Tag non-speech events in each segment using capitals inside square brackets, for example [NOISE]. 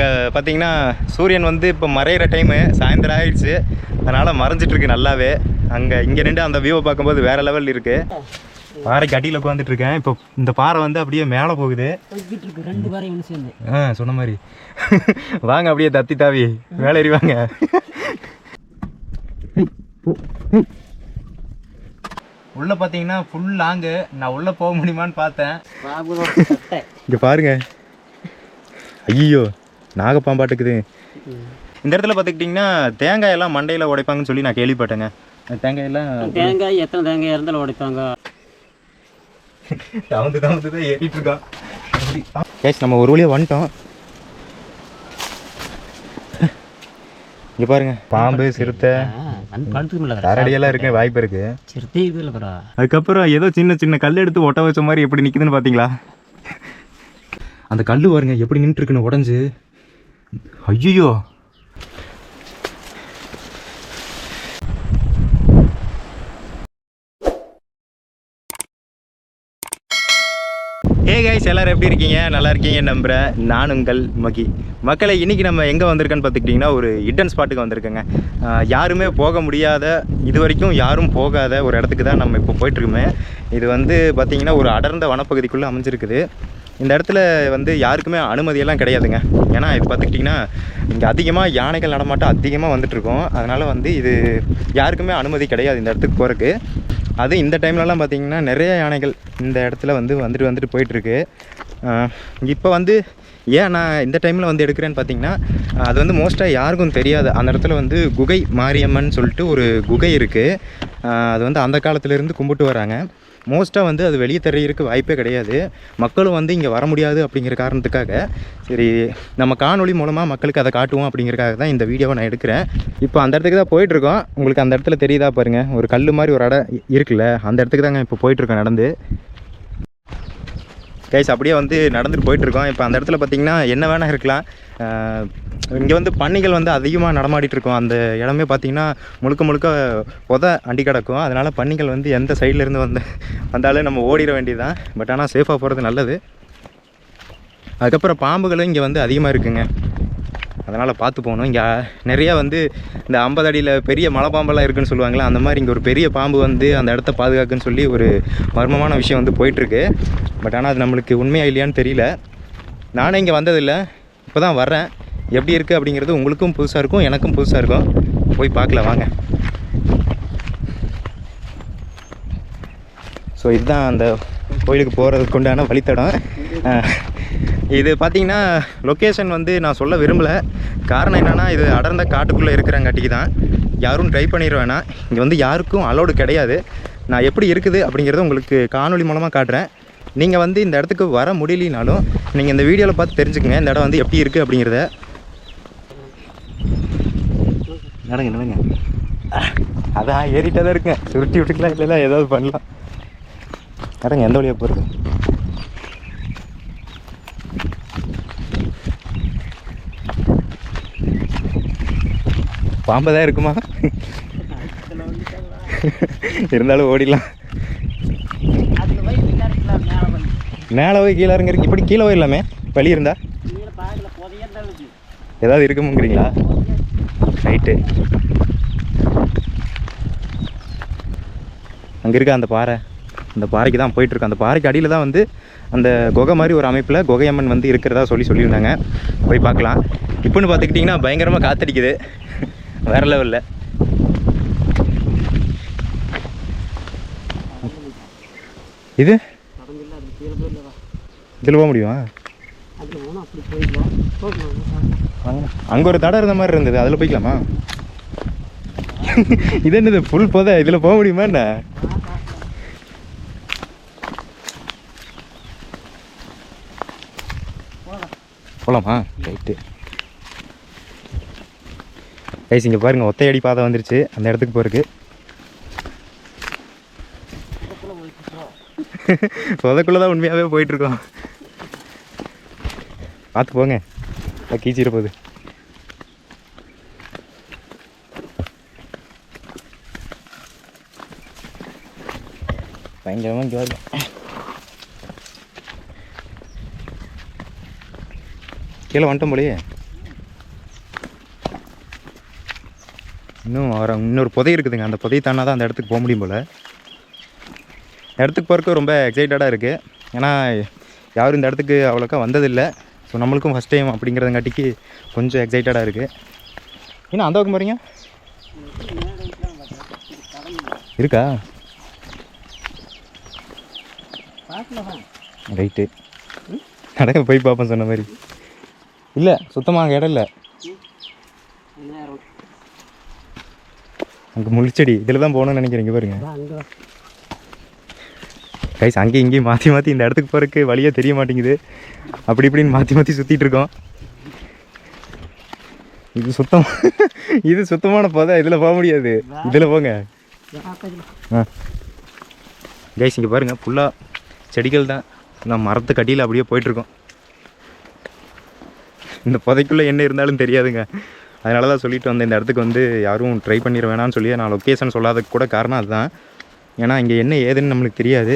அங்கே பார்த்தீங்கன்னா சூரியன் வந்து இப்போ மறையிற டைமு சாயந்தரம் ஆயிடுச்சு. அதனால் மறைஞ்சிட்ருக்கு நல்லாவே. அங்கே இங்கே நின்று அந்த வியூவை பார்க்கும்போது வேறு லெவல் இருக்குது பாறைக்கு அடியில் உட்காந்துட்டு இருக்கேன். இப்போ இந்த பாறை வந்து அப்படியே மேலே போகுது. ஆ சொன்ன மாதிரி. வாங்க அப்படியே தத்தி தாவி. வேலை வாங்க. உள்ள பார்த்தீங்கன்னா ஃபுல் லாங்கு நான் உள்ள போக முடியுமான்னு பார்த்தேன். இங்கே பாருங்க. ஐயோ. நாகப்பாம்பாட்டுக்குது இந்த இடத்துல பார்த்துக்கிட்டிங்கன்னா தேங்காய் எல்லாம் மண்டையில் உடைப்பாங்கன்னு சொல்லி நான் கேள்விப்பட்டேங்க. அந்த தேங்காயெல்லாம் தேங்காய் எத்தனை தேங்காய் இருந்தாலும் உடைப்பாங்க. [LAUGHS] தவந்து தவந்து தான் ஏறிட்டு இருக்கான் கேஸ் நம்ம ஒரு வழியாக வந்துட்டோம். இங்கே பாருங்க பாம்பு சிறுத்தை கரடியெல்லாம் இருக்கு வாய்ப்பு இருக்கு. அதுக்கப்புறம் ஏதோ சின்ன சின்ன கல் எடுத்து ஒட்ட வச்ச மாதிரி எப்படி நிக்குதுன்னு பாத்தீங்களா அந்த கல் பாருங்க எப்படி நின்றுட்டு இருக்குன்னு உடஞ்சு. ஐயோ ஹே கைஸ் எல்லாரும் எப்படி இருக்கீங்க? நல்லா இருக்கீங்க நம்புகிறேன் நான் உங்கள் மகி. மக்களை இன்றைக்கி நம்ம எங்கே வந்திருக்கேன்னு பார்த்துக்கிட்டிங்கன்னா ஒரு ஹிட்டன் ஸ்பாட்டுக்கு வந்திருக்கேங்க. யாருமே போக முடியாத இது வரைக்கும் யாரும் போகாத ஒரு இடத்துக்கு தான் நம்ம இப்போ போயிட்டுருக்கோமே இது வந்து பார்த்திங்கன்னா ஒரு அடர்ந்த வனப்பகுதிக்குள்ளே அமைஞ்சிருக்குது. இந்த இடத்துல வந்து யாருக்குமே அனுமதியெல்லாம் கிடையாதுங்க. ஏன்னா இது பார்த்துக்கிட்டிங்கன்னா இங்கே அதிகமாக யானைகள் நடமாட்டம் அதிகமாக வந்துட்டுருக்கோம். அதனால் வந்து இது யாருக்குமே அனுமதி கிடையாது இந்த இடத்துக்கு போகிறக்கு அது இந்த டைம்லலாம் பார்த்திங்கன்னா நிறைய யானைகள் இந்த இடத்துல வந்து வந்துட்டு வந்துட்டு போயிட்டுருக்கு. இப்போ வந்து ஏன் நான் இந்த டைமில் வந்து எடுக்கிறேன்னு பார்த்தீங்கன்னா அது வந்து மோஸ்ட்டாக யாருக்கும் தெரியாது. அந்த இடத்துல வந்து குகை மாரியம்மன் சொல்லிட்டு ஒரு குகை இருக்குது அது வந்து அந்த காலத்துலேருந்து கும்பிட்டு வராங்க. மோஸ்ட்டாக வந்து அது வெளியே தெரியறதுக்கு வாய்ப்பே கிடையாது. மக்களும் வந்து இங்கே வர முடியாது அப்படிங்கிற காரணத்துக்காக சரி நம்ம காணொளி மூலமாக மக்களுக்கு அதை காட்டுவோம் அப்படிங்கிறக்காக தான் இந்த வீடியோவை நான் எடுக்கிறேன். இப்போ அந்த இடத்துக்கு தான் போயிட்டுருக்கோம். உங்களுக்கு அந்த இடத்துல தெரியுதா பாருங்கள் ஒரு கல் மாதிரி ஒரு இடம் இருக்குல்ல அந்த இடத்துக்கு தாங்க இப்போ போயிட்டுருக்கோம் நடந்து. கைஸ் அப்படியே வந்து நடந்துட்டு போயிட்டுருக்கோம். இப்போ அந்த இடத்துல பார்த்தீங்கன்னா என்ன வேணால் இருக்கலாம். இங்கே வந்து பன்னிகள் வந்து அதிகமாக நடமாடிட்டு இருக்கும் அந்த இடமே பார்த்தீங்கன்னா முழுக்க முழுக்க உத அண்டி கிடக்கும். அதனால் பன்னிகள் வந்து எந்த சைட்லேருந்து வந்து வந்தாலும் நம்ம ஓடிட வேண்டியதுதான். பட் ஆனால் சேஃபாக போகிறது நல்லது. அதுக்கப்புறம் பாம்புகளும் இங்கே வந்து அதிகமாக இருக்குங்க. அதனால் பார்த்து போகணும். இங்கே நிறையா வந்து இந்த ஐம்பது அடியில் பெரிய மலைப்பாம்பெல்லாம் இருக்குன்னு சொல்லுவாங்களே அந்த மாதிரி இங்கே ஒரு பெரிய பாம்பு வந்து அந்த இடத்த பாதுகாக்குன்னு சொல்லி ஒரு மர்மமான விஷயம் வந்து போயிட்டுருக்கு. பட் ஆனால் அது நம்மளுக்கு உண்மையாக இல்லையான்னு தெரியல. நானே இங்கே வந்ததில்லை. இப்போ தான் வர்றேன். எப்படி இருக்குது அப்படிங்கிறது உங்களுக்கும் புதுசாக இருக்கும் எனக்கும் புதுசாக இருக்கும். போய் பார்க்கல வாங்க. ஸோ இதுதான் அந்த கோயிலுக்கு போகிறதுக்கு உண்டான வழித்தடம் இது பார்த்தீங்கன்னா லொக்கேஷன் வந்து நான் சொல்ல விரும்பலை. காரணம் என்னென்னா இது அடர்ந்த காட்டுக்குள்ளே இருக்கிறங்காட்டிக்கு தான். யாரும் ட்ரை பண்ணிட வேணாம். இங்கே வந்து யாருக்கும் அலோடு கிடையாது. நான் எப்படி இருக்குது அப்படிங்கிறத உங்களுக்கு காணொலி மூலமாக காட்டுறேன். நீங்கள் வந்து இந்த இடத்துக்கு வர முடியலனாலும் நீங்கள் இந்த வீடியோவில் பார்த்து தெரிஞ்சுக்கங்க. இந்த இடம் வந்து எப்படி இருக்குது அப்படிங்கிறத. நடங்க நடங்க? அதான் ஏறிட்டே தான் இருக்கேன். சுருட்டி விட்டுக்கலாம் இல்லைல்ல ஏதாவது பண்ணலாம். நடங்க எந்த வழியாக போகிறது பாம்பு தான் இருக்குமா? இருந்தாலும் ஓடிடலாம். மேலே போய் கீழே இறங்க இப்படி கீழே போயிடலாமே? வழி இருந்தா? ஏதாவது இருக்குமுங்கிறீங்களா? ரைட்டு அங்கே இருக்க அந்த பாறை? அந்த பாறைக்கு தான் போயிட்டுருக்கோம் அந்த பாறைக்கு அடியில் தான் வந்து அந்த குகை மாதிரி ஒரு அமைப்பில் குகையம்மன் வந்து இருக்கிறதா சொல்லி சொல்லியிருந்தாங்க. போய் பார்க்கலாம். இப்போன்னு பார்த்துக்கிட்டிங்கன்னா பயங்கரமாக காத்தடிக்குது. வேற லெவலில் இது? இதில் போக முடியுமா? அதில் அங்கே ஒரு தடை இருந்த மாதிரி இருந்தது. அதில் போய்க்கலாமா? [LAUGHS] இது என்னது ஃபுல் போத? இதில் போக முடியுமா என்ன? போகலாமா ரைட்டு கைஸ் இங்கே பாருங்கள் ஒத்தையடி பாதை வந்துருச்சு. அந்த இடத்துக்கு போகிறதுக்கு [LAUGHS] புதைக்குள்ளே தான் உண்மையாகவே போயிட்டுருக்கோம். பார்த்து போங்க. கீச்சிட போகுது. பயங்கரமாக இங்கே வருது கீழே வந்துட்டோம் போலயே. இன்னும் வர இன்னொரு புதை இருக்குதுங்க. அந்த புதையை தானா தான் அந்த இடத்துக்கு போக முடியும் போல். இடத்துக்கு போகிறக்கு ரொம்ப எக்ஸைட்டடாக இருக்குது ஏன்னா யாரும் இந்த இடத்துக்கு அவ்வளோக்கா வந்ததில்லை. ஸோ நம்மளுக்கும் ஃபஸ்ட் டைம் அப்படிங்கிறதுங்காட்டிக்கு கொஞ்சம் எக்ஸைட்டடாக இருக்குது ஏன்னா அந்த பக்கம் போகிறீங்க இருக்கா? ரைட்டு நடக்க போய் பார்ப்போம் சொன்ன மாதிரி. இல்லை சுத்தமாக அங்கே இடம் இல்லை நேரம் அங்கே முள்செடி இதில் தான் போகணும்னு நினைக்கிறேன் இங்கே பாருங்க கைஸ் அங்கேயும் இங்கேயும் மாற்றி மாற்றி இந்த இடத்துக்கு போகிறதுக்கு வழியே தெரிய மாட்டேங்குது. அப்படி இப்படின்னு மாற்றி மாற்றி சுற்றிட்டு இருக்கோம். இது சுத்தம் இது சுத்தமான போதை இதில் போக முடியாது. இதில் போங்க. ஆ. கைஸ் இங்கே பாருங்கள் ஃபுல்லாக செடிகள் தான். நான் மரத்து கடியில் அப்படியே போயிட்டுருக்கோம் இந்த புதைக்குள்ளே என்ன இருந்தாலும் தெரியாதுங்க. அதனால தான் சொல்லிட்டு வந்தேன் இந்த இடத்துக்கு வந்து யாரும் ட்ரை பண்ணிட வேணாம்னு சொல்லி நான் லொக்கேஷன் சொல்லாததுக்கு கூட காரணம் அதுதான். ஏன்னா இங்கே என்ன ஏதுன்னு நம்மளுக்கு தெரியாது.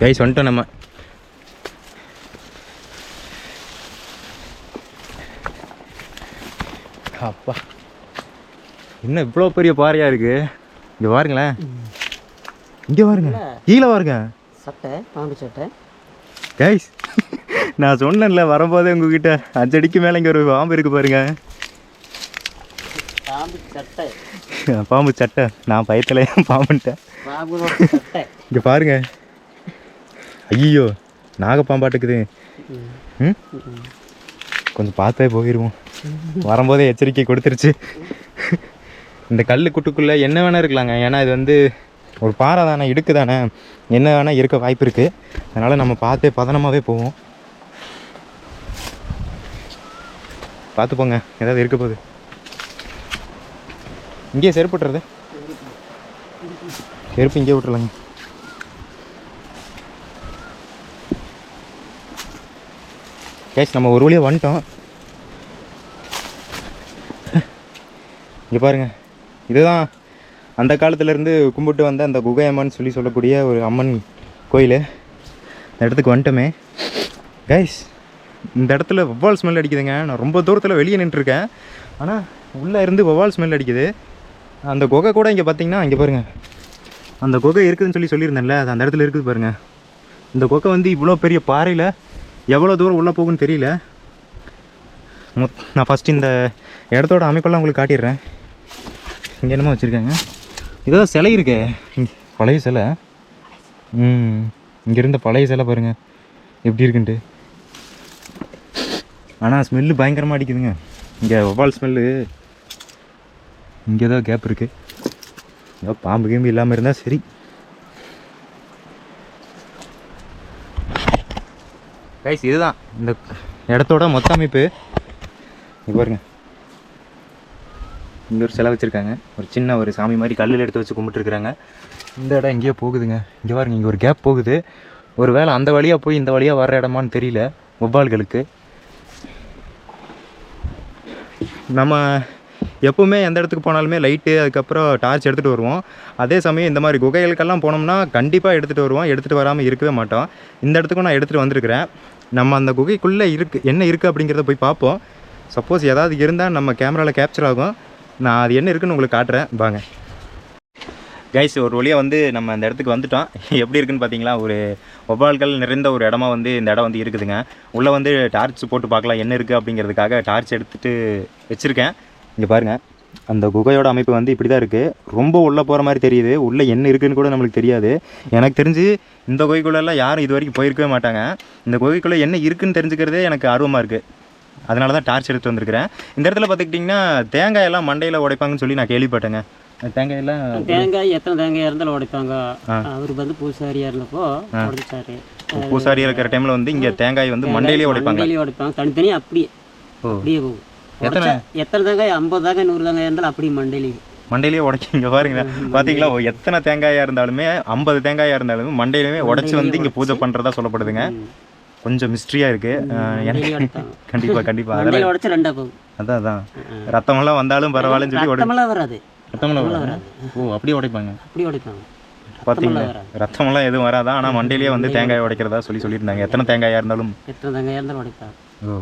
கைஸ் வந்துட்டோம் நம்ம. அப்பா. என்ன இவ்வளோ பெரிய பாறையாக இருக்கு? இங்கே பாருங்களேன் இங்கே பாருங்க கீழே பாருங்க சட்டை பாம்பு சட்டை. கைஸ் நான் சொன்னேன்ல வரும்போதே உங்ககிட்ட. அஞ்சடிக்கு மேலே இங்கே ஒரு பாம்பு இருக்கு பாருங்க. பாம்பு சட்டை. பாம்பு சட்டை. நான் பயத்தில் பாம்புன்ட்டேன்? பாம்பு சட்டை. இங்கே பாருங்க. ஐயோ நாகப்பாம்பாட்டுக்குது ம். கொஞ்சம் பார்த்தே போயிடுவோம் வரும்போதே எச்சரிக்கை கொடுத்துருச்சு. இந்த கல் குட்டுக்குள்ளே என்ன வேணால் இருக்கலாங்க. ஏன்னா இது வந்து ஒரு பாறை தானே இடுக்கு தானே. என்ன வேணால் இருக்க வாய்ப்பு இருக்குது அதனால் நம்ம பார்த்தே பதனமாகவே போவோம். பார்த்து போங்க ஏதாவது இருக்க போகுது. இங்கேயே செருப்புட்டுறது செருப்பு இங்கேயே விட்டுறலாங்க. கேஷ் நம்ம ஒரு வழியாக வந்துட்டோம். இங்கே பாருங்க. இதுதான் அந்த காலத்துலேருந்து கும்பிட்டு வந்த அந்த குகை அம்மன் சொல்லி சொல்லக்கூடிய ஒரு அம்மன் கோயில். இந்த இடத்துக்கு வந்துட்டோமே. கைஸ் இந்த இடத்துல வவ்வால் ஸ்மெல் அடிக்குதுங்க. நான் ரொம்ப தூரத்தில் வெளியே நின்றுருக்கேன். ஆனால் உள்ளே இருந்து வவ்வால் ஸ்மெல் அடிக்குது. அந்த குகை கூட இங்கே பார்த்தீங்கன்னா இங்கே பாருங்கள் அந்த குகை இருக்குதுன்னு சொல்லி சொல்லியிருந்தேன்ல அது அந்த இடத்துல இருக்குது பாருங்கள் இந்த குகை வந்து இவ்வளோ பெரிய பாறையில் எவ்வளோ தூரம் உள்ளே போகுன்னு தெரியல. மொத் நான் ஃபஸ்ட்டு இந்த இடத்தோட அமைப்பெல்லாம் உங்களுக்கு காட்டிடுறேன். இங்கே என்னமோ வச்சுருக்காங்க. இதுதான் சிலை இருக்கே. பழைய சிலை. ம் இங்கே இருந்த பழைய சிலை பாருங்க. எப்படி இருக்குன்ட்டு. ஆனால் ஸ்மெல்லு பயங்கரமாக அடிக்குதுங்க. இங்கே ஒவ்வால் ஸ்மெல்லு இங்கே தான் கேப் இருக்குது ஏதோ பாம்பு கேம்பு இல்லாமல் இருந்தால் சரி. கைஸ் இதுதான். இந்த இடத்தோட மொத்த அமைப்பு. பாருங்க. இங்கே ஒரு சிலை வச்சுருக்காங்க. ஒரு சின்ன ஒரு சாமி மாதிரி கல்லில் எடுத்து வச்சு கும்பிட்டுருக்குறாங்க. இந்த இடம் எங்கேயோ போகுதுங்க. இங்கே பாருங்க இங்கே ஒரு கேப் போகுது. ஒரு வேளை அந்த வழியாக போய் இந்த வழியாக வர்ற இடமான்னு தெரியல. வவ்வால்களுக்கு. நம்ம எப்போவுமே எந்த இடத்துக்கு போனாலுமே லைட்டு அதுக்கப்புறம் டார்ச் எடுத்துகிட்டு வருவோம். அதே சமயம் இந்த மாதிரி குகைகளுக்கெல்லாம் போனோம்னா கண்டிப்பாக எடுத்துகிட்டு வருவோம். எடுத்துகிட்டு வராமல் இருக்கவே மாட்டோம். இந்த இடத்துக்கும் நான் எடுத்துகிட்டு வந்திருக்கிறேன். நம்ம அந்த குகைக்குள்ளே இருக்குது என்ன இருக்குது அப்படிங்கிறத போய் பார்ப்போம். சப்போஸ் ஏதாவது இருந்தால் நம்ம கேமராவில் கேப்சர் ஆகும். நான் அது என்ன இருக்குன்னு உங்களுக்கு காட்டுறேன். வாங்க. கைஸ் ஒரு வழியாக வந்து நம்ம அந்த இடத்துக்கு வந்துட்டோம். [LAUGHS] எப்படி இருக்குன்னு பார்த்தீங்களா ஒரு ஒவ்வால்கள் நிறைந்த ஒரு இடமா வந்து இந்த இடம் வந்து இருக்குதுங்க. உள்ளே வந்து டார்ச் போட்டு பார்க்கலாம் என்ன இருக்குது அப்படிங்கிறதுக்காக டார்ச் எடுத்துகிட்டு வச்சுருக்கேன். இங்கே பாருங்கள் அந்த குகையோட அமைப்பு வந்து இப்படி தான் இருக்குது ரொம்ப உள்ளே போகிற மாதிரி தெரியுது. உள்ளே என்ன இருக்குதுன்னு கூட நம்மளுக்கு தெரியாது. எனக்கு தெரிஞ்சு இந்த குகைக்குள்ளெல்லாம் யாரும் இது வரைக்கும் போயிருக்கவே மாட்டாங்க. இந்த குகைக்குள்ளே என்ன இருக்குதுன்னு தெரிஞ்சுக்கிறதே எனக்கு ஆர்வமாக இருக்குது அதனால தான் டார்ச் எடுத்து வந்திருக்கிறேன். இந்த இடத்துல பார்த்துக்கிட்டிங்கன்னா தேங்காயெல்லாம் மண்டையில் உடைப்பாங்கன்னு சொல்லி நான் கேள்விப்பட்டேங்க. தேங்காயெல்லாம் தேங்காய் எத்தனை தேங்காய் இருந்தாலும் உடைப்பாங்க. அவர் வந்து பூசாரியா இருந்தப்போ உடைச்சாரு. பூசாரியாக இருக்கிற டைமில் வந்து இங்கே தேங்காய் வந்து மண்டையிலே உடைப்பாங்க. மண்டையிலேயே உடைப்பாங்க. தனித்தனியாக அப்படியே அப்படியே போகும். எத்தனை? உடைச்சா எத்தனை தேங்காய்? ஐம்பது தேங்காய் நூறு தேங்காய் இருந்தாலும் அப்படியே மண்டையிலேயே. மண்டையிலேயே உடைக்க இங்கே பாருங்க. பார்த்தீங்களா எத்தனை தேங்காயாக இருந்தாலுமே ஐம்பது தேங்காயாக இருந்தாலும் மண்டையிலுமே உடைச்சி வந்து இங்கே பூஜை பண்ணுறதா சொல்லப்படுதுங்க. கொஞ்சம் மிஸ்ட்ரியாக இருக்குது எனக்கு உடைப்பாங்க. கண்டிப்பாக கண்டிப்பாக அதெல்லாம் உடைச்சு அதான் அதான். ரத்தமெல்லாம் வந்தாலும் பரவாயில்லன்னு சொல்லி உடை ரத்தமெல்லாம் வராது. ரத்தமெல்லாம் வராது. ஓ அப்படியே உடைப்பாங்க. அப்படியே உடைப்பாங்க. பார்த்தீங்களா. ரத்தமெல்லாம் எதுவும் வராதா? ஆனால் மண்டையிலேயே வந்து தேங்காய் உடைக்கிறதா சொல்லி சொல்லியிருந்தாங்க. எத்தனை தேங்காயாக இருந்தாலும். எத்தனை தேங்காய் இருந்தாலும் உடைப்பாங்க. ஓ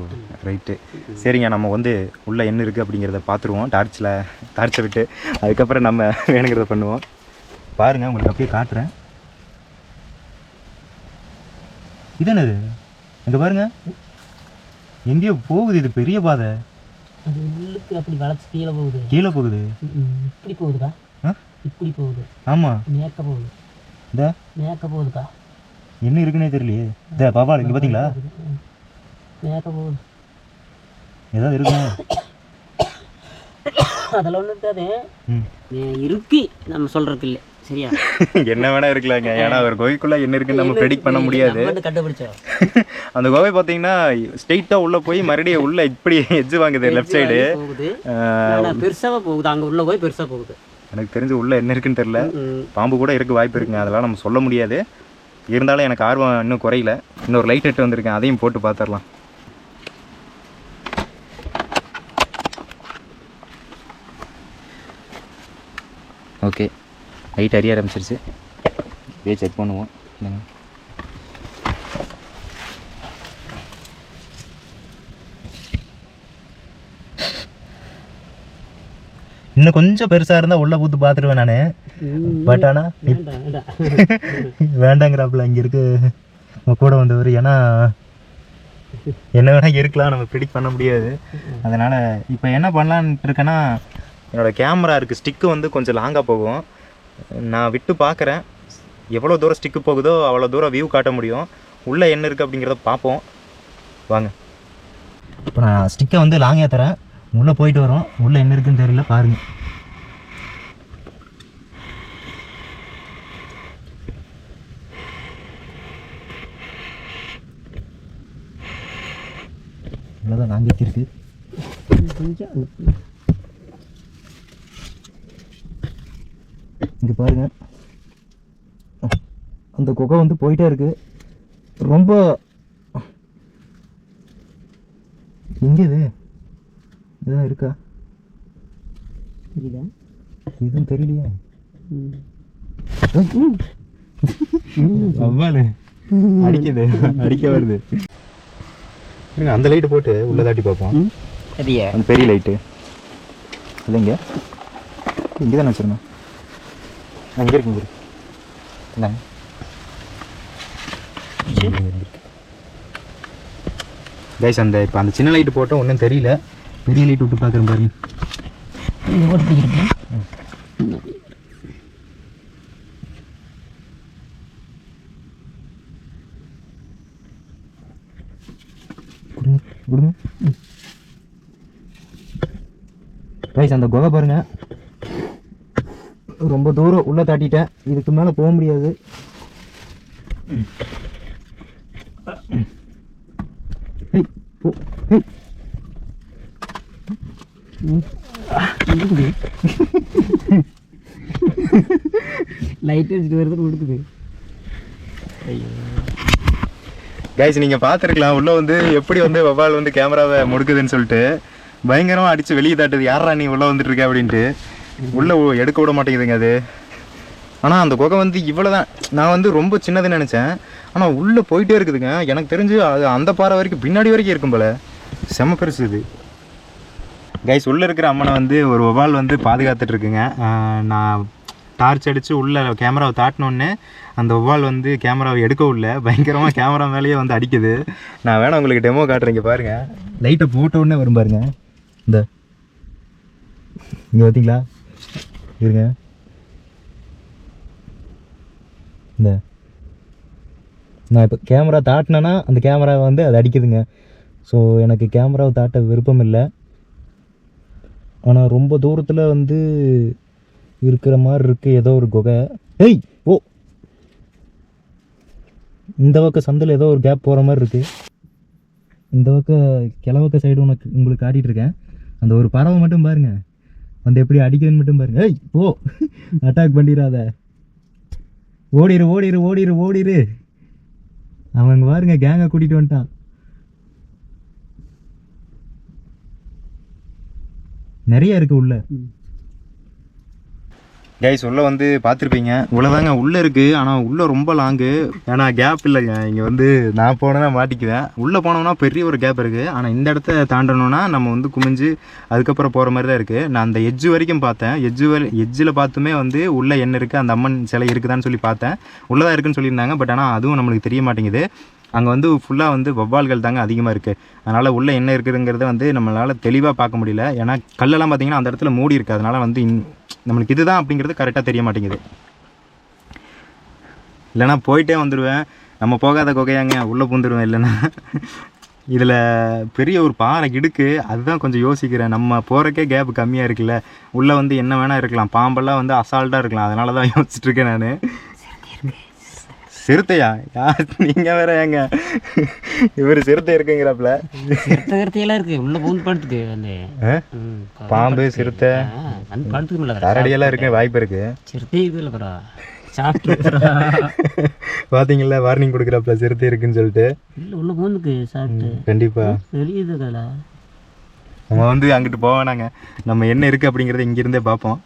ரைட்டு சரிங்க நம்ம வந்து உள்ளே என்ன இருக்குது அப்படிங்கிறத பார்த்துருவோம் டார்ச்சில் டார்ச்சை விட்டு அதுக்கப்புறம் நம்ம வேணுங்கிறத பண்ணுவோம். பாருங்கள் உங்களுக்கு அப்படியே காட்டுறேன். இது என்னது? இங்கே பாருங்க. எங்கேயோ போகுது இது பெரிய பாதை. அது உள்ளுக்கு அப்படி வளைச்சு கீழே போகுது. கீழே போகுது? இப்படி போகுதுக்கா இப்படி போகுது. ஆமாம் மேக்க போகுது. இந்த? மேக்க போகுதுக்கா என்ன இருக்குன்னே தெரியலையே. இந்த பாப்பா இங்கே பார்த்தீங்களா. மேக்க போகுது. ஏதாவது இருக்குங்க [COUGHS] அதெல்லாம் ஒன்றும் இருக்காது. இருக்கு. நம்ம சொல்றதுக்கு இல்லை. சரியா? [LAUGHS] என்ன வேணா இருக்கலாங்க. ஏன்னா ஒரு கோவிக்குள்ள என்ன இருக்குன்னு நம்ம ப்ரெடிக்ட் பண்ண முடியாது. [LAUGHS] அந்த கோவை பார்த்தீங்கன்னா ஸ்ட்ரெயிட்டாக உள்ளே போய் மறுபடியும் உள்ள இப்படி எட்ஜ் வாங்குது லெஃப்ட் சைடு பெருசாவா போகுது. அங்க உள்ள போய் பெருசா போகுது. எனக்கு தெரிஞ்சு உள்ள என்ன இருக்குன்னு தெரியல. பாம்பு கூட இருக்க வாய்ப்பு இருக்குங்க. அதெல்லாம் நம்ம சொல்ல முடியாது. இருந்தாலும் எனக்கு ஆர்வம் இன்னும் குறையல. இன்னொரு லைட் எடுத்து வந்திருக்கேன். அதையும் போட்டு பார்த்துடலாம் ஓகே லைட் அறிய ஆரம்பிச்சிருச்சு. அப்படியே செக் பண்ணுவோம். இன்னும் கொஞ்சம் பெருசாக இருந்தால் உள்ளே பூத்து பார்த்துருவேன் நான். பட் ஆனால் வேண்டாங்கிறாப்புல இங்கே இருக்கு உங்க கூட வந்தவர். ஏன்னா என்ன வேணா இருக்கலாம் நம்ம ப்ரிடிக் பண்ண முடியாது. அதனால் இப்போ என்ன பண்ணலான்ட்டு இருக்கேன்னா என்னோட கேமரா இருக்குது ஸ்டிக்கு வந்து கொஞ்சம் லாங்காக போகும். நான் விட்டு பார்க்குறேன். எவ்வளோ தூரம் ஸ்டிக்கு போகுதோ அவ்வளோ தூரம் வியூ காட்ட முடியும். உள்ளே என்ன இருக்குது அப்படிங்கிறத பார்ப்போம். வாங்க. இப்போ நான் ஸ்டிக்கை வந்து லாங் ஏற்றுறேன் உள்ளே போயிட்டு வரோம். உள்ளே என்ன இருக்குன்னு தெரியல பாருங்கள் இவ்வளோதான் நாங்கள் ஏற்றிருக்கு இங்கே பாருங்க. அந்த குகை வந்து போயிட்டே இருக்கு. ரொம்ப எங்க இது இதுதான் இருக்கா? புரியுதா இதுவும் தெரியலையே. ம். வவ்வாலு அடிக்குது அடிக்க வருது. அந்த லைட்டு போட்டு உள்ள தாட்டி பார்ப்போம். சரியா அந்த பெரிய லைட்டு இல்லைங்க இங்கே தானே வச்சிருந்தோம் இருக்கு இங்கே இருக்கு இந்தாங்க. கைஸ் அந்த இப்போ அந்த சின்ன லைட்டு போட்டோம் ஒன்றும் தெரியல. பெரிய லைட் விட்டு பார்க்குறேன் பாருங்க. இங்க கைஸ் அந்த குகை பாருங்க. ரொம்ப தூரம் உள்ளே தாட்டிட்டேன். இதுக்கு மேலே போக முடியாது. லைட் [LAUGHS] அடிச்சுட்டு வருது கொடுக்குது. கைஸ் நீங்கள் பார்த்துருக்கலாம். உள்ளே வந்து எப்படி வந்து வவ்வால் வந்து கேமராவை முடுக்குதுன்னு சொல்லிட்டு பயங்கரமாக அடித்து வெளியே தாட்டுது. யாரா நீ உள்ளே வந்துட்டு இருக்க அப்படின்ட்டு. உள்ளே எடுக்க விட மாட்டேங்குதுங்க அது. ஆனால் அந்த குகை வந்து இவ்வளோ தான் நான் வந்து ரொம்ப சின்னதுன்னு நினச்சேன். ஆனால் உள்ளே போயிட்டே இருக்குதுங்க. எனக்கு தெரிஞ்சு அது அந்த பாறை வரைக்கும் பின்னாடி வரைக்கும் இருக்கும் போல. செம பெருசு இது. கைஸ் உள்ளே இருக்கிற அம்மனை வந்து ஒரு ஒவால் வந்து பாதுகாத்துட்ருக்குங்க. நான் டார்ச் அடித்து உள்ளே கேமராவை தாட்டினோன்னே அந்த ஒவ்வால் வந்து கேமராவை எடுக்க விடல பயங்கரமாக கேமரா மேலேயே வந்து அடிக்குது. நான் வேணா உங்களுக்கு டெமோ காட்டுறீங்க பாருங்கள் லைட்டை போட்ட உடனே வரும் பாருங்கள் இந்த. இங்கே பார்த்தீங்களா இருங்க. இந்த. நான் இப்போ கேமரா தாட்டினேன்னா அந்த கேமராவை வந்து அது அடிக்குதுங்க. ஸோ எனக்கு கேமராவை தாட்ட விருப்பம் இல்லை ஆனால் ரொம்ப தூரத்தில் வந்து இருக்கிற மாதிரி இருக்குது ஏதோ ஒரு குகை. ஏய் ஓ. இந்த பக்கம் சந்தில் ஏதோ ஒரு கேப் போகிற மாதிரி இருக்குது இந்த பக்கம் கிழவக்க சைடு உனக்கு உங்களுக்கு காட்டிகிட்ருக்கேன் அந்த ஒரு பறவை மட்டும் பாருங்கள் வந்து எப்படி அடிக்கிறேன்னு மட்டும் பாருங்க. ஏய் ஓ அட்டாக் பண்ணிடாத. ஓடிரு ஓடிரு ஓடிரு ஓடிரு. அவங்க பாருங்க கேங்கை கூட்டிகிட்டு வந்துட்டான். நிறைய இருக்கு உள்ள. கைஸ் உள்ளே வந்து பார்த்துருப்பீங்க. இவ்வளோதாங்க உள்ளே இருக்குது ஆனால் உள்ளே ரொம்ப லாங்கு ஏன்னா கேப் இல்லைங்க. இங்கே வந்து நான் போனேன்னா மாட்டிக்குவேன். உள்ளே போனோம்னா பெரிய ஒரு கேப் இருக்குது ஆனால் இந்த இடத்த தாண்டணும்னா நம்ம வந்து குமிஞ்சு அதுக்கப்புறம் போகிற மாதிரி தான் இருக்குது நான் அந்த எஜ்ஜு வரைக்கும் பார்த்தேன். எஜ்ஜு வரை எஜ்ஜில் பார்த்துமே வந்து உள்ளே என்ன இருக்குது அந்த அம்மன் சிலை இருக்குதான்னு சொல்லி பார்த்தேன். உள்ளே தான் இருக்குன்னு சொல்லியிருந்தாங்க. பட் ஆனால் அதுவும் நம்மளுக்கு தெரிய மாட்டேங்குது. அங்கே வந்து ஃபுல்லாக வந்து வவ்வால்கள் தாங்க அதிகமாக இருக்குது அதனால் உள்ளே என்ன இருக்குதுங்கிறத வந்து நம்மளால் தெளிவாக பார்க்க முடியல. ஏன்னா கல்லெல்லாம் பார்த்தீங்கன்னா அந்த இடத்துல மூடி இருக்குது அதனால் வந்து இன்- நம்மளுக்கு இதுதான் அப்படிங்கிறது கரெக்டாக தெரிய மாட்டேங்குது. இல்லைன்னா போயிட்டே வந்துடுவேன் நம்ம போகாத குகையாங்க உள்ளே பூந்துடுவேன் இல்லைன்னா. இதில் பெரிய ஒரு பாறை இடுக்கு அதுதான் கொஞ்சம் யோசிக்கிறேன். நம்ம போகிறக்கே கேப் கம்மியாக இருக்குல்ல. உள்ளே வந்து என்ன வேணால் இருக்கலாம். பாம்பெல்லாம் வந்து அசால்ட்டாக இருக்கலாம். அதனால தான் யோசிச்சுட்ருக்கேன் நான். சிறுத்தையா? யார் நீங்கள் வேற ஏங்க? இவர் சிறுத்தை இருக்குங்கிறப்பல. சிறுத்தை கிருத்தையெல்லாம் இருக்கு. உள்ள பூந்து படுத்துக்கு வந்து பாம்பு சிறுத்தை. வந்து படுத்துக்க முடியல கரடியெல்லாம் இருக்கு வாய்ப்பு இருக்கு. சிறுத்தை இது இல்லை ப்ரோ. பாத்தீங்களா வார்னிங் கொடுக்குறப்பல சிறுத்தை இருக்குன்னு சொல்லிட்டு. இல்லை உள்ள பூந்துக்கு சாப்பிட்டு. கண்டிப்பா. இதுக்கல நம்ம வந்து அங்கிட்டு போவேனாங்க நம்ம என்ன இருக்குது அப்படிங்கிறத இங்கிருந்தே பார்ப்போம்.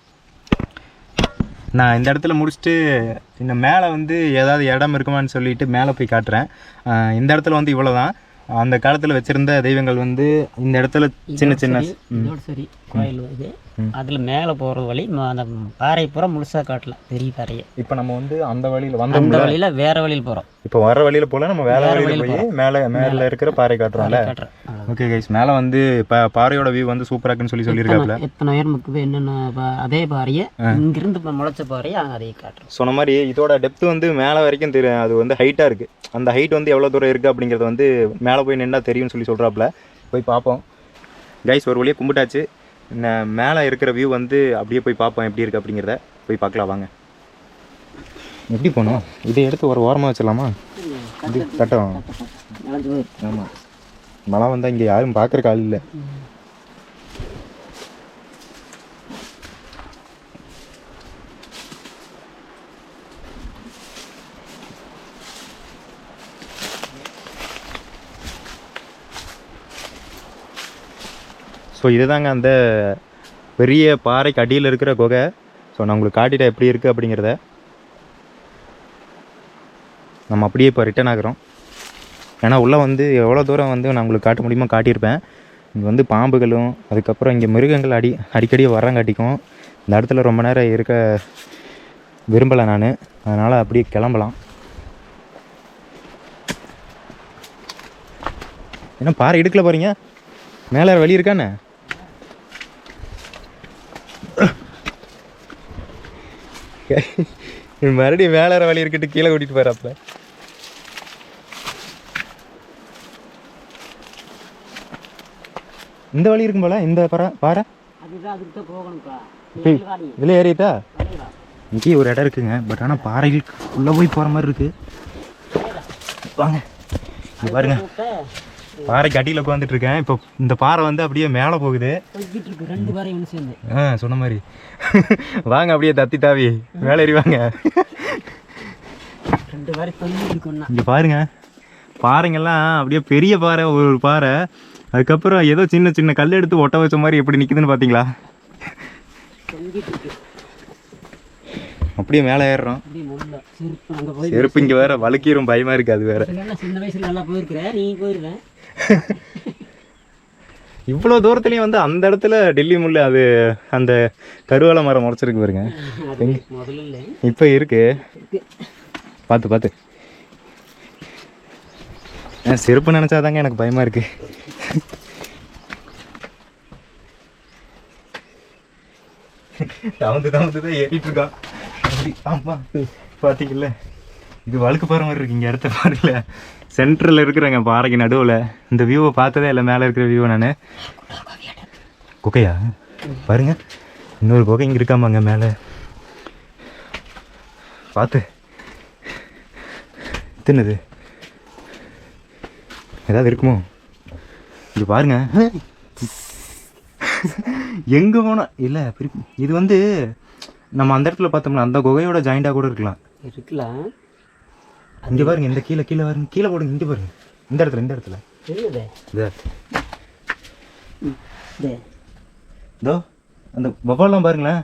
நான் இந்த இடத்துல முடிச்சுட்டு இந்த மேலே வந்து ஏதாவது இடம் இருக்குமான்னு சொல்லிட்டு மேலே போய் காட்டுறேன். இந்த இடத்துல வந்து இவ்வளோ தான் அந்த காலத்தில் வச்சுருந்த தெய்வங்கள் வந்து இந்த இடத்துல சின்ன சின்ன சரி கோயில் இது. அதில் மேலே போகிற வழி அந்த பாறை பூரா முழுசாக காட்டலாம் பெரிய பாறையை. இப்போ நம்ம வந்து அந்த வழியில் அந்த வந்தோம்ல வழியில் வேற வழியில் போகிறோம் இப்போ வர வழியில் போல நம்ம வேலை வழியில் போய் மேலே மேலே இருக்கிற பாறை காட்டுறோம்ல. ஓகே கைஸ் மேலே வந்து இப்போ பாறையோட வியூ வந்து சூப்பராக இருக்குன்னு சொல்லி சொல்லியிருக்காப்புல எத்தனை உயரமுக்கு என்னென்ன அதே பாறையை இங்கிருந்து இப்போ முளைச்ச பாறையை அதையே காட்டுறோம். சொன்ன மாதிரி இதோட டெப்த் வந்து மேலே வரைக்கும் தெரியும் அது வந்து ஹைட்டாக இருக்குது அந்த ஹைட் வந்து எவ்வளோ தூரம் இருக்குது அப்படிங்கிறது வந்து மேலே போய் நின்னா தெரியும்னு சொல்லி சொல்கிறாப்புல போய் பார்ப்போம். கைஸ் ஒரு வழியாக கும்பிட்டாச்சு. மேலே இருக்கிற வியூ வந்து அப்படியே போய் பார்ப்போம் எப்படி இருக்குது அப்படிங்கிறத போய் பார்க்கலாம் வாங்க. எப்படி போகணும்? இதை எடுத்து ஒரு ஓரமாக வச்சிடலாமா? இது கட்டம் ஆமாம் மழை வந்தால் இங்கே யாரும் பார்க்குற ஆள் இல்லை. ஸோ இதுதாங்க அந்த பெரிய பாறைக்கு அடியில் இருக்கிற குகை. ஸோ நான் உங்களுக்கு காட்டிட்டேன் எப்படி இருக்குது அப்படிங்கிறத நம்ம அப்படியே இப்போ ரிட்டர்ன் ஆகிறோம். ஏன்னா உள்ளே வந்து எவ்வளோ தூரம் வந்து நான் உங்களுக்கு காட்ட முடியுமோ காட்டியிருப்பேன். இங்கே வந்து பாம்புகளும் அதுக்கப்புறம் இங்கே மிருகங்கள் அடி அடிக்கடி வரங்காட்டிக்கும் இந்த இடத்துல ரொம்ப நேரம் இருக்க விரும்பலை நான். அதனால் அப்படியே கிளம்பலாம். என்ன பாறை எடுக்கல போகிறீங்க மேலே வழி மறுபடியும் மேலே வழி இருக்கட்டு கீழே கூட்டிகிட்டு போகிறாப்புல இந்த வழி இருக்கும் போல இந்த பாறை பாறை. இதுல ஏறிட்டா? இங்கேயே ஒரு இடம் இருக்குங்க. பட் ஆனால் பாறைகள் உள்ளே போய் போகிற மாதிரி இருக்கு. வாங்க. இங்க பாருங்க. பாறைக்கு அடியில் உட்காந்துட்டு இருக்கேன் இப்போ இந்த பாறை வந்து அப்படியே மேலே போகுது. ரெண்டு பாறை சேர்ந்து. ஆ சொன்ன மாதிரி. வாங்க அப்படியே தத்தி தாவி மேலே ஏறி வாங்க ரெண்டு பாறை இங்கே பாருங்க. பாறைங்கெல்லாம் அப்படியே பெரிய பாறை ஒரு பாறை. அதுக்கப்புறம் ஏதோ சின்ன சின்ன கல் எடுத்து ஒட்ட வச்ச மாதிரி எப்படி நிற்குதுன்னு பார்த்தீங்களா அப்படியே மேலே ஏறுறோம். செருப்பு இங்கே வேற வழுக்கிரும் பயமா இருக்கு அது வேற. சின்ன வயசுல நல்லா போயிருக்கிற நீ போயிருவேன் [LAUGHS] இவ்வளோ தூரத்துலேயும் வந்து அந்த இடத்துல டெல்லி முள்ளு அது அந்த கருவேல மரம் முளைச்சிருக்கு பாருங்க. இப்போ இருக்கு. பார்த்து பார்த்து. செருப்பு நினச்சாதாங்க எனக்கு பயமா இருக்கு. தவந்து தவந்து தான் ஏறிட்டு இருக்கான். அப்படி ஆமா. பார்த்தீங்கல்ல இது வழுக்கு பாறை மாதிரி இருக்கு இங்கே இடத்த பாருங்கள சென்டரில் இருக்கிறேங்க பாறைக்கு நடுவில். இந்த வியூவை பார்த்ததே இல்லை மேலே இருக்கிற வியூவை நான். குகையா? பாருங்க. இன்னொரு குகை இங்கே இருக்காமாங்க மேலே. பார்த்து தின்னுது. ஏதாவது இருக்குமோ? இது பாருங்க. எங்கே போனால் இல்லை இது வந்து நம்ம அந்த இடத்துல பார்த்தோம்னா அந்த குகையோட ஜாயிண்டாக கூட இருக்கலாம். இருக்கலாம். இங்கே பாருங்க இந்த கீழே கீழே பாருங்க கீழே போடுங்க இங்கே பாருங்க. இந்த இடத்துல இந்த இடத்துல. இதோ. அந்த வவ்வாலாம் பாருங்களேன்.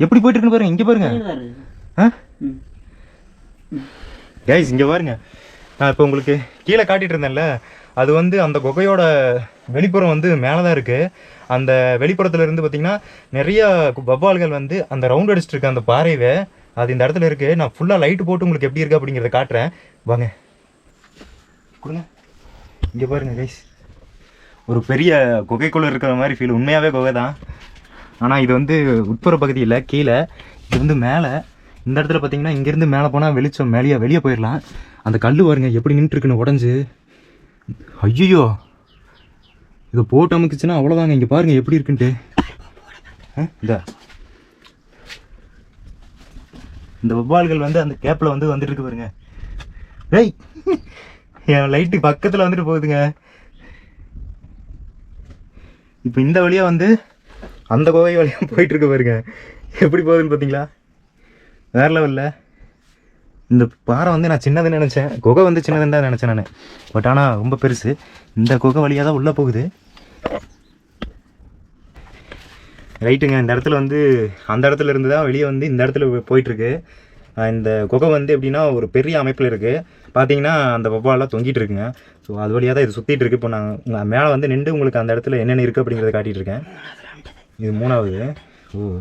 எப்படி போயிட்டு இருக்குன்னு பாருங்க இங்கே பாருங்க. பாரு. ஆ. கைஸ் இங்கே பாருங்க. நான் இப்போ உங்களுக்கு கீழே காட்டிட்டு இருந்தேன்ல அது வந்து அந்த குகையோட வெளிப்புறம் வந்து மேலே தான் இருக்குது அந்த வெளிப்புறத்துல இருந்து பார்த்தீங்கன்னா நிறைய வவ்வால்கள் வந்து அந்த ரவுண்ட் அடிச்சிட்டு இருக்க அந்த பாறைவை அது இந்த இடத்துல இருக்குது நான் ஃபுல்லாக லைட்டு போட்டு உங்களுக்கு எப்படி இருக்குது அப்படிங்கிறத காட்டுறேன். வாங்க. கொடுங்க. இங்கே பாருங்க கைஸ் ஒரு பெரிய குகைக்குள்ளே இருக்கிற மாதிரி ஃபீல் உண்மையாகவே குகை தான். ஆனால் இது வந்து உட்புற பகுதி இல்லை கீழே இது வந்து மேலே. இந்த இடத்துல பார்த்தீங்கன்னா இங்கேருந்து மேலே போனால் வெளிச்சம் மேலேயே வெளியே போயிடலாம் அந்த கல் பாருங்க எப்படி நின்றுருக்குன்னு உடஞ்சி. ஐயோ இதை போட்டு அமைக்குச்சுன்னா அவ்வளோதாங்க இங்கே பாருங்க எப்படி இருக்குன்ட்டு. ஆ, இந்த வவ்வால்கள் வந்து அந்த கேப்பில் வந்து வந்துட்டு இருக்கு பாருங்க. ஏய் என் லைட்டு பக்கத்தில் வந்துட்டு போகுதுங்க. இப்போ இந்த வழியாக வந்து அந்த கோவை வழியாக [LAUGHS] போயிட்டுருக்கு பாருங்க. எப்படி போகுதுன்னு பார்த்தீங்களா வேற லெவலில் இந்த பாறை வந்து நான் சின்னதுன்னு நினச்சேன். குகை வந்து சின்னதுன்னு தான் நினச்சேன் நான். பட் ஆனால் ரொம்ப பெருசு. இந்த குகை வழியாக தான் உள்ளே போகுது. ரைட்டுங்க இந்த இடத்துல வந்து அந்த இடத்துல இருந்து தான் வெளியே வந்து இந்த இடத்துல போயிட்டுருக்கு. இந்த குகை வந்து எப்படின்னா ஒரு பெரிய அமைப்பில் இருக்குது பார்த்தீங்கன்னா அந்த வவ்வாலாம் தொங்கிட்டு இருக்குங்க. ஸோ அது வழியாக தான் இது சுற்றிட்டு இருக்கு. இப்போ நான் மேலே வந்து நின்று உங்களுக்கு அந்த இடத்துல என்னென்ன இருக்குது அப்படிங்கிறத காட்டிகிட்டு இருக்கேன். இது மூணாவது. ஓ.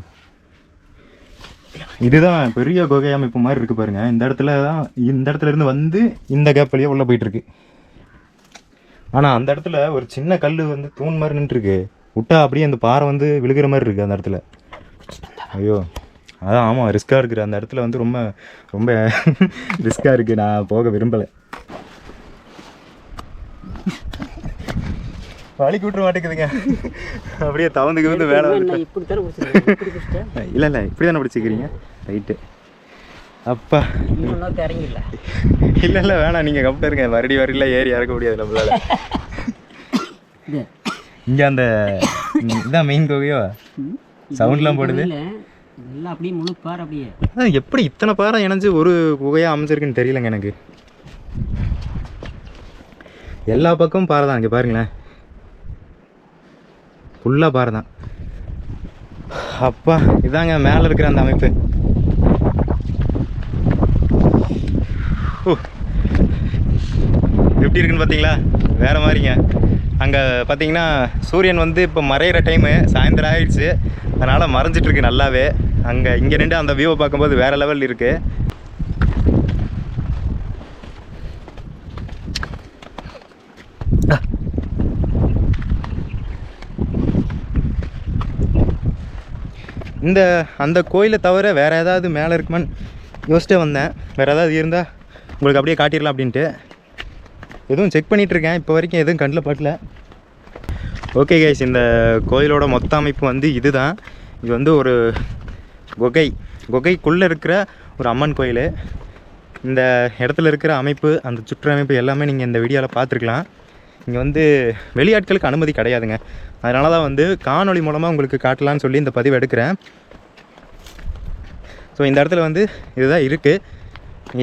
இதுதான் பெரிய குகை அமைப்பு மாதிரி இருக்குது பாருங்கள் இந்த இடத்துல தான் இந்த இடத்துல இருந்து வந்து இந்த கேப் வழியாக உள்ளே போயிட்டுருக்கு. ஆனால் அந்த இடத்துல ஒரு சின்ன கல் வந்து தூண் மாதிரி நின்றுருக்கு. விட்டா அப்படியே அந்த பாறை வந்து விழுகிற மாதிரி இருக்கு அந்த இடத்துல. ஐயோ அதான் ஆமாம் ரிஸ்க்காக இருக்குது. அந்த இடத்துல வந்து ரொம்ப ரொம்ப [LAUGHS] ரிஸ்க்காக இருக்குது நான் போக விரும்பலை. வழி கூட்ட மாட்டேங்குதுங்க. அப்படியே தவந்துக்கு வந்து வேலை இல்லை [LAUGHS] இல்லை இப்படி தானே பிடிச்சிக்கிறீங்க? ரைட்டு அப்பா. இறங்கிடல. இல்லை இல்லை வேணாம். நீங்கள் கப்பிட்டு மறுபடி வரையில ஏறி இறக்க முடியாது நம்மளால. [LAUGHS] இங்கே அந்த ம், இதான் மெயின் கோகையோ. சவுண்ட்லாம் போடுது. எல்லாம் அப்படியே முழு பார் அப்படியே. அதான் எப்படி இத்தனை பாறை இணைஞ்சு ஒரு குகையாக அமைஞ்சிருக்குன்னு தெரியலங்க எனக்கு. எல்லா பக்கமும் பாறை தான் இங்கே பாருங்களேன். ஃபுல்லாக பாறை தான். அப்பா இதாங்க மேலே இருக்கிற அந்த அமைப்பு. ஓ எப்படி இருக்குன்னு பார்த்தீங்களா வேற மாதிரிங்க. அங்கே பார்த்தீங்கன்னா சூரியன் வந்து இப்போ மறையிற டைமு சாயந்தரம் ஆயிடுச்சு. அதனால் மறைஞ்சிட்ருக்கு நல்லாவே. அங்கே இங்கே நின்று அந்த வியூவை பார்க்கும்போது வேறு லெவல் இருக்குது இந்த அந்த கோயிலை தவிர வேறு ஏதாவது மேலே இருக்குமான்னு யோசிச்சே வந்தேன். வேறு ஏதாவது இருந்தால் உங்களுக்கு அப்படியே காட்டிடலாம் அப்படின்ட்டு. எதுவும் செக் பண்ணிகிட்டு இருக்கேன் இப்போ வரைக்கும் எதுவும் கண்ணில் படல. ஓகே கைஸ் இந்த கோயிலோட மொத்த அமைப்பு வந்து இதுதான். இது வந்து ஒரு குகை. குகைக்குள்ளே இருக்கிற ஒரு அம்மன் கோயில். இந்த இடத்துல இருக்கிற அமைப்பு அந்த சுற்றமைப்பு எல்லாமே நீங்கள் இந்த வீடியோவில் பார்த்துருக்கலாம். இங்கே வந்து வெளியாட்களுக்கு அனுமதி கிடையாதுங்க. அதனால தான் வந்து காணொளி மூலமாக உங்களுக்கு காட்டலான்னு சொல்லி இந்த பதிவு எடுக்கிறேன். ஸோ இந்த இடத்துல வந்து இதுதான் இருக்குது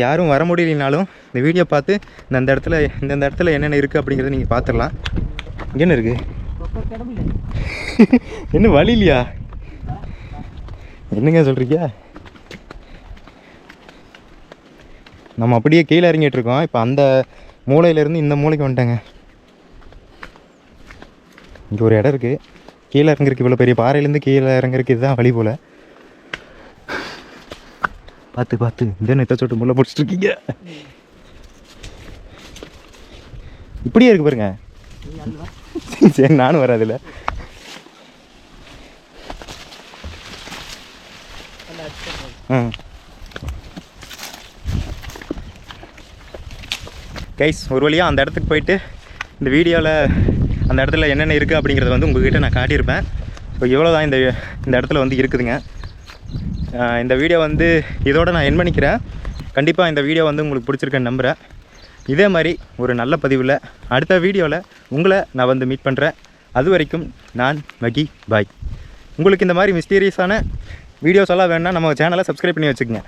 யாரும் வர முடியலனாலும் இந்த வீடியோ பார்த்து இந்த இடத்துல இந்தந்த இடத்துல என்னென்ன இருக்குது அப்படிங்கிறத நீங்கள் பார்த்துடலாம். இங்கே என்ன இருக்குது [LAUGHS] என்ன வழி இல்லையா? என்னங்க சொல்கிறீங்க நம்ம அப்படியே கீழே இறங்கிட்டு இருக்கோம். இப்போ அந்த மூலையிலேருந்து இந்த மூலைக்கு வந்துட்டேங்க. இங்கே ஒரு இடம் இருக்குது கீழே இறங்குறதுக்கு இவ்வளோ பெரிய பாறையிலேருந்து கீழே இறங்குறதுக்கு இதுதான் வழி போல். பார்த்து பார்த்து. இந்த நெத்த சொட்டு முள்ள பிடிச்சிட்டு இருக்கீங்க இப்படியே இருக்கு பாருங்க. சரி நானும் வரேன் அதில். கைஸ் ஒரு வழியாக அந்த இடத்துக்கு போயிட்டு இந்த வீடியோவில் அந்த இடத்துல என்னென்ன இருக்குது அப்படிங்கிறத வந்து உங்ககிட்ட நான் காட்டியிருப்பேன். ஸோ இவ்வளோ தான் இந்த இந்த இடத்துல வந்து இருக்குதுங்க. இந்த வீடியோ வந்து இதோட நான் என் பண்ணிக்கிறேன். கண்டிப்பாக இந்த வீடியோ வந்து உங்களுக்கு பிடிச்சிருக்கேன்னு நம்புகிறேன் இதே மாதிரி ஒரு நல்ல பதிவில் அடுத்த வீடியோவில் உங்களை நான் வந்து மீட் பண்ணுறேன் அது வரைக்கும் நான் மகி பாய். உங்களுக்கு இந்த மாதிரி மிஸ்டீரியஸான வீடியோஸ் எல்லாம் வேணும்னா நம்ம சேனலை சப்ஸ்கிரைப் பண்ணி வச்சுக்கோங்க.